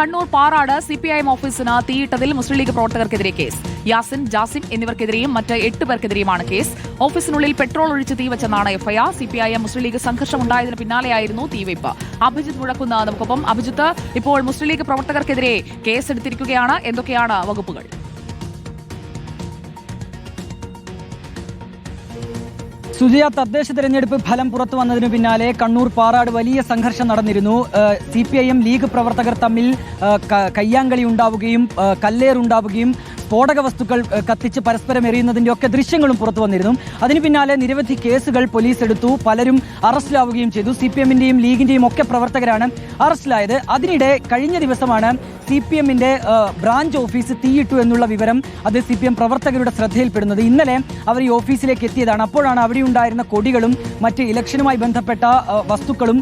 Kannur Parad CPIM ഓഫീസിന് തീയിട്ടതിൽ മുസ്ലിം league പ്രവർത്തകർക്കെതിരെ കേസ്. യാസിൻ ജാസിം എന്നിവർക്കെതിരെയും മറ്റ് എട്ട് പേർക്കെതിരെയുമാണ് കേസ്. ഓഫീസിനുള്ളിൽ പെട്രോൾ ഒഴിച്ച് തീവച്ചെന്നാണ് എഫ്ഐആർ. സിപിഐഎം മുസ്ലിം ലീഗ് സംഘർഷമുണ്ടായതിന് പിന്നാലെയായിരുന്നു തീവയ്പ്. അഭിജിത്ത് മുഴക്കുന്ന നമുക്കൊപ്പം. അഭിജിത്ത് ഇപ്പോൾ മുസ്ലിം ലീഗ് പ്രവർത്തകർക്കെതിരെ കേസെടുത്തിരിക്കുകയാണ്. എന്തൊക്കെയാണ് വകുപ്പുകൾ? സുജയ തദ്ദേശ തെരഞ്ഞെടുപ്പ് ഫലം പുറത്തു വന്നതിന് പിന്നാലെ കണ്ണൂർ പാറാട് വലിയ സംഘർഷം നടന്നിരുന്നു. C P I M League പ്രവർത്തകർ തമ്മിൽ കയ്യാങ്കളി ഉണ്ടാവുകയും കല്ലേറുണ്ടാവുകയും സ്ഫോടക വസ്തുക്കൾ കത്തിച്ച് പരസ്പരം എറിയുന്നതിന്റെ ഒക്കെ ദൃശ്യങ്ങളും പുറത്തു വന്നിരുന്നു. അതിന് പിന്നാലെ നിരവധി കേസുകൾ പോലീസ് എടുത്തു. പലരും അറസ്റ്റിലാവുകയും ചെയ്തു. സി പി എമ്മിന്റെയും ലീഗിന്റെയും ഒക്കെ പ്രവർത്തകരാണ് അറസ്റ്റിലായത്. അതിനിടെ കഴിഞ്ഞ ദിവസമാണ് സി പി എമ്മിന്റെ ബ്രാഞ്ച് ഓഫീസ് തീയിട്ടു എന്നുള്ള വിവരം അത് സി പി എം പ്രവർത്തകരുടെ ശ്രദ്ധയിൽപ്പെടുന്നത്. ഇന്നലെ അവർ ഈ ഓഫീസിലേക്ക് എത്തിയതാണ്. അപ്പോഴാണ് അവിടെ ഉണ്ടായിരുന്ന കൊടികളും മറ്റ് ഇലക്ഷനുമായി ബന്ധപ്പെട്ട വസ്തുക്കളും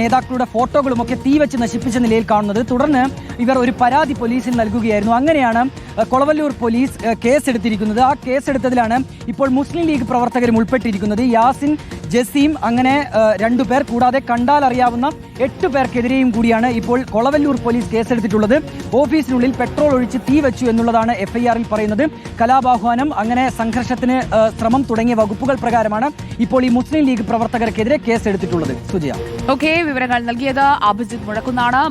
നേതാക്കളുടെ ഫോട്ടോകളും ഒക്കെ തീ വെച്ച് നശിപ്പിച്ച നിലയിൽ കാണുന്നത്. തുടർന്ന് ഇവർ ഒരു പരാതി പോലീസിൽ നൽകുകയായിരുന്നു. അങ്ങനെയാണ് കൊളവല്ലൂർ പോലീസ് കേസെടുത്തിരിക്കുന്നത്. ആ കേസെടുത്തതിലാണ് ഇപ്പോൾ മുസ്ലിം ലീഗ് പ്രവർത്തകരും ഉൾപ്പെട്ടിരിക്കുന്നത്. യാസിൻ ജസീം അങ്ങനെ രണ്ടു പേർ. കൂടാതെ കണ്ടാൽ അറിയാവുന്ന എട്ട് പേർക്കെതിരെയും കൂടിയാണ് ഇപ്പോൾ കൊളവല്ലൂർ പോലീസ് കേസെടുത്തിട്ടുള്ളത്. ഓഫീസിനുള്ളിൽ പെട്രോൾ ഒഴിച്ച് തീ വെച്ചു എന്നുള്ളതാണ് എഫ്ഐആറിൽ പറയുന്നത്. കലാപാഹ്വാനം അങ്ങനെ സംഘർഷത്തിന് ശ്രമം തുടങ്ങിയ വകുപ്പുകൾ പ്രകാരമാണ് ഇപ്പോൾ ഈ മുസ്ലിം ലീഗ് പ്രവർത്തകർക്കെതിരെ കേസെടുത്തിട്ടുള്ളത്. സുജയ. ഓക്കെ വിവരങ്ങൾ നൽകിയത് അഭിജിത് മുഴക്കുന്നാണ്